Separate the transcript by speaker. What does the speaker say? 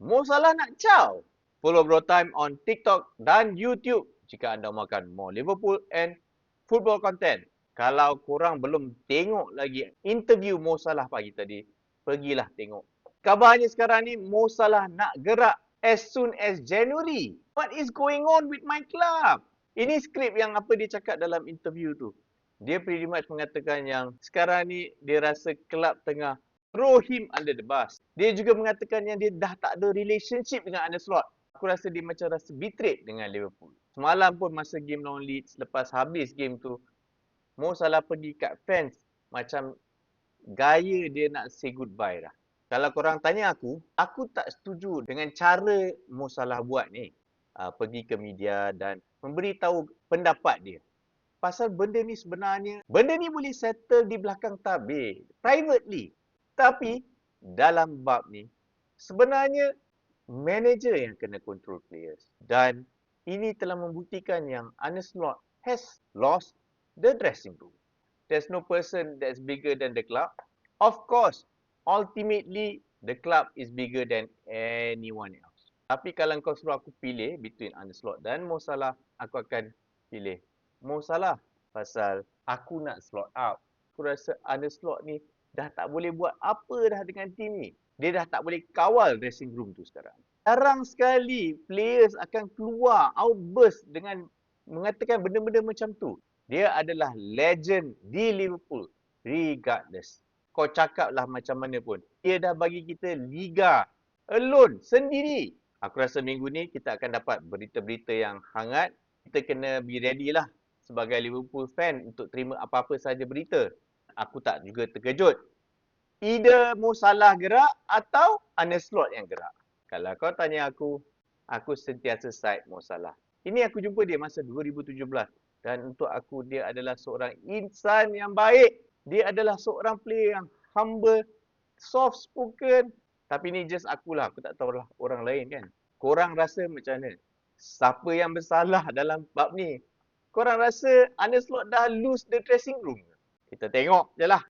Speaker 1: Mo Salah nak caw. Follow Bro Time on TikTok dan YouTube jika anda makan more Liverpool and football content. Kalau korang belum tengok lagi interview Mo Salah pagi tadi, pergilah tengok. Kabarnya sekarang ni Mo Salah nak gerak as soon as January. What is going on with my club? Ini skrip yang apa dia cakap dalam interview tu. Dia pretty much mengatakan yang sekarang ni dia rasa kelab tengah throw him under the bus. Dia juga mengatakan yang dia dah tak ada relationship dengan Arne Slot. Aku rasa dia macam rasa betrayed dengan Liverpool. Semalam pun masa game lawan Leeds, lepas habis game tu, Mo Salah pergi kat fans macam gaya dia nak say goodbye dah. Kalau korang tanya aku, aku tak setuju dengan cara Mo Salah buat ni. Uh, pergi ke media dan memberitahu pendapat dia. Pasal benda ni sebenarnya, benda ni boleh settle di belakang tabir, privately. Tapi dalam bab ni, sebenarnya manager yang kena control players. Dan ini telah membuktikan yang Arne Slot has lost the dressing room. There's no person that's bigger than the club. Of course, ultimately the club is bigger than anyone else. Tapi kalau kau suruh aku pilih between Arne Slot dan Mo Salah, aku akan pilih Mo Salah pasal aku nak slot out. Aku rasa Arne Slot ni dah tak boleh buat apa dah dengan tim ni. Dia dah tak boleh kawal dressing room tu sekarang. Jarang sekali players akan keluar outburst dengan mengatakan benda-benda macam tu. Dia adalah legend di Liverpool regardless. Kau cakaplah macam mana pun. Dia dah bagi kita liga alone sendiri. Aku rasa minggu ni kita akan dapat berita-berita yang hangat. Kita kena be ready lah sebagai Liverpool fan untuk terima apa-apa saja berita. Aku tak juga terkejut. Either Mo Salah gerak atau Arne Slot yang gerak. Kalau kau tanya aku, aku sentiasa side Mo Salah. Ini aku jumpa dia masa 2017 dan untuk aku dia adalah seorang insan yang baik. Dia adalah seorang player yang humble, soft spoken. Tapi ni just akulah, aku tak tahulah orang lain kan. Korang rasa macam mana? Siapa yang bersalah dalam bab ni? Korang rasa Arne Slot dah lose the dressing room? Kita tengok je lah.